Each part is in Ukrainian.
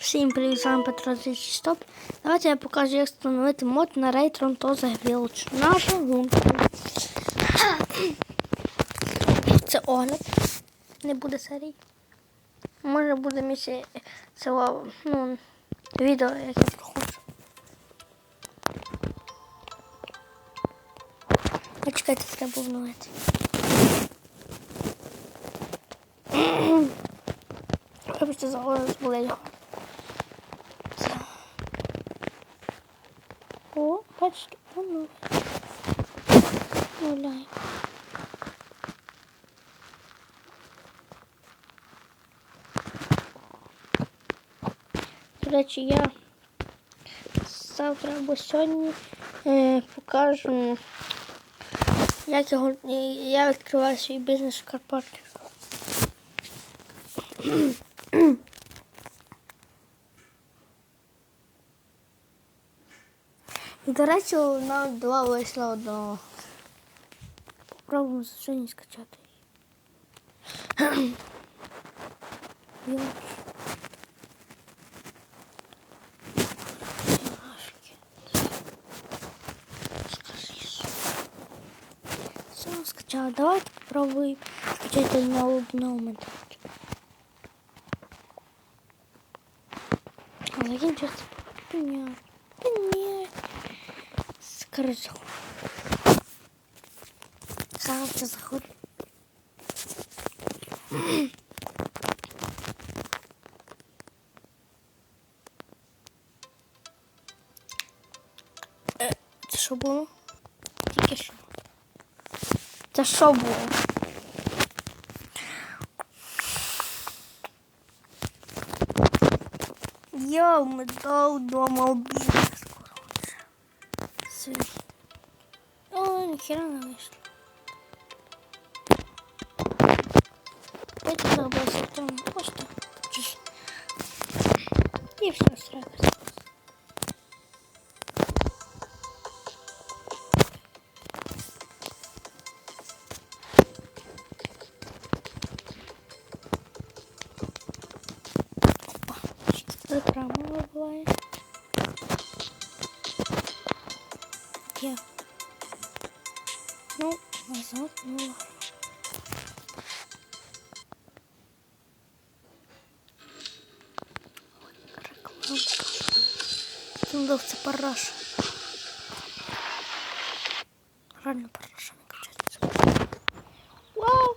Всім привіт, з вами Петро Стоп. Давайте я покажу, як встановити мод на Raytron Toza Village. Нашу гунку. Це огляд. Не буде серії. Може буде місце цього ну, відео, як я проходжу. А чекайте, треба обновити. Вибачте, за голос болить. О, воно. Гуляй. До речі, я завтра або сьогодні е, покажу, як його, я відкриваю свій бізнес в Карпатах. І, до речі, нам два вийшло одного. Попробуємо сьогодні скачати. Все, скачала. Давайте попробуємо скачати на обновлення. А закінчиться. Понятно. Понятно. Короче. Короче, заходим. Е, Це що було? Тільки що. Це що було? Йо, ми дав дома обід. О, ніхера не вийшло. Давайте забросимо там просто. Чуть. І все сразу. Опа, Реклама буває. Где? Ну, назад, ну. Рекламка. Сундук це параша. Реально параша не качається. Вау!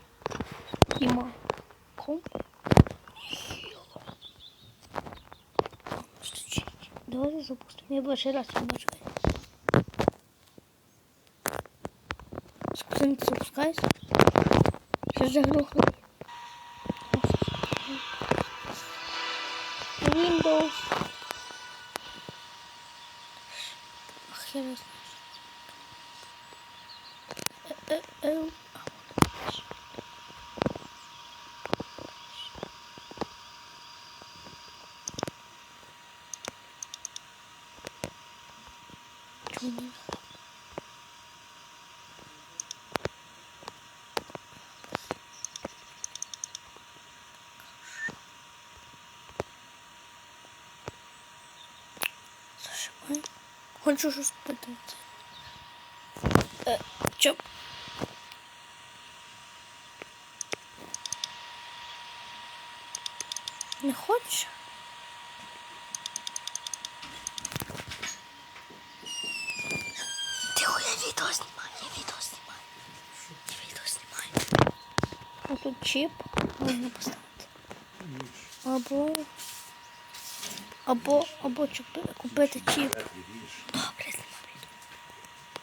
Іма. Комп. Давайте запустимо. Я перший раз and subscribe. Ze zeggen nog niet. Windows. Ach ja, dat is. Uh. Ik. Хочу щось спитати. Е, чо? Не хочеш? Тихо, я відео знімаю, я відео знімаю. Я відео знімаю. А тут чіп можна поставити. Або або, або купити чіп. Добре, знімаю.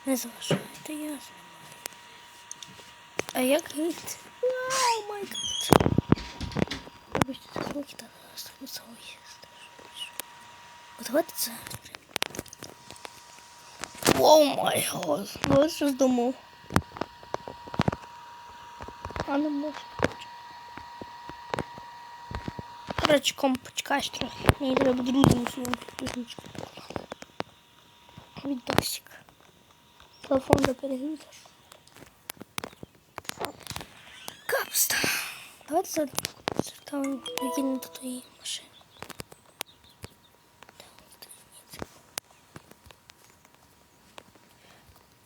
Не залишайте, я знімаю. А як грити? Вау, май гад. Вибачте, це звуки та уїзд. От давайте це. Вау, май гад. Ну, щось думав. А не можу. Курочком почкач не треба другим своїм підписничком. Відосик. Телефон до перегрузиш. Капста. Давайте там викинемо до тої машини.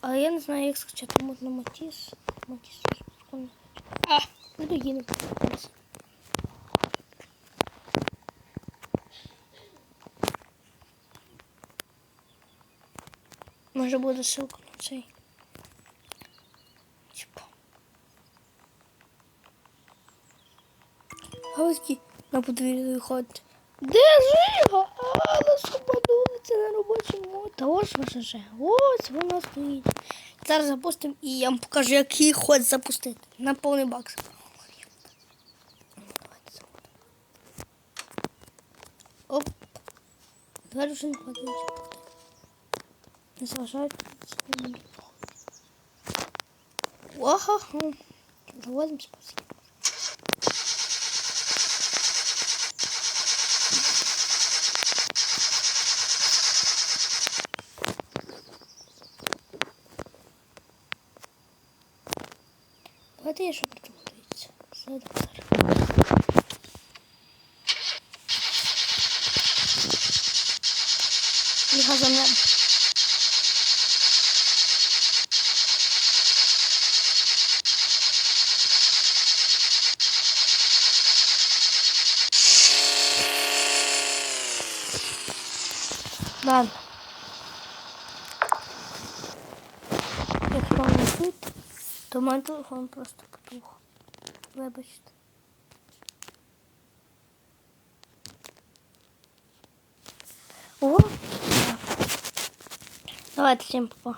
А я не знаю, як скачати можна матіс. Матіс прикольно. А, буду їдемо. Може буде ссылка на цей. Типа. Галузькі на подвір'я виходить. Де жига? Свободули це на робочому. Та ось ваша жига. Ось вона стоїть. Зараз запустимо і я вам покажу, як її ход запустити. На повний бакс. Оп. Двері вже не падають. Не заважають. Ага. Заводимо спасибо. Давайте я що придумаю. дивіться. Зайдемо зараз. Ліга Ладно. Якщо не чути, то мій телефон просто потух. Вибачте. О! Давайте всім па.